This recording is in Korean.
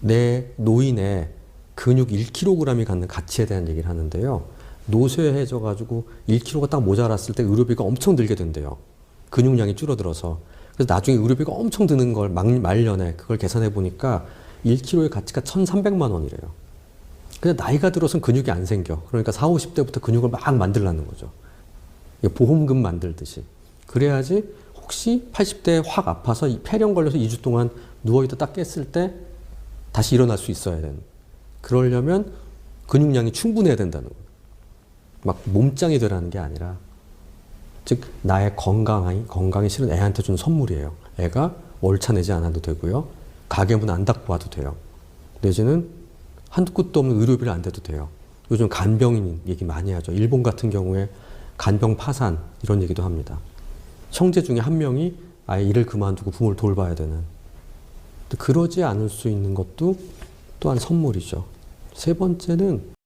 내 노인의 근육 1kg이 갖는 가치에 대한 얘기를 하는데요. 노쇠해져 가지고 1kg가 딱 모자랐을 때 의료비가 엄청 들게 된대요. 근육량이 줄어들어서. 그래서 나중에 의료비가 엄청 드는 걸 막- 말년에 그걸 계산해 보니까 1kg의 가치가 1,300만 원이래요. 근데 나이가 들어서는 근육이 안 생겨. 그러니까 40, 50대부터 근육을 막 만들라는 거죠. 보험금 만들듯이. 그래야지 혹시 80대에 확 아파서 이 폐렴 걸려서 2주 동안 누워있다 딱 깼을 때 다시 일어날 수 있어야 되는. 그러려면 근육량이 충분해야 된다는 거예요. 막 몸짱이 되라는 게 아니라 즉 나의 건강이 건강이 실은 애한테 준 선물이에요. 애가 월차 내지 않아도 되고요. 가게 문 안 닫고 와도 돼요. 내지는 한두 끝도 없는 의료비를 안 대도 돼요. 요즘 간병인 얘기 많이 하죠. 일본 같은 경우에 간병 파산 이런 얘기도 합니다. 형제 중에 한 명이 아예 일을 그만두고 부모를 돌봐야 되는. 그러지 않을 수 있는 것도 또한 선물이죠. 세 번째는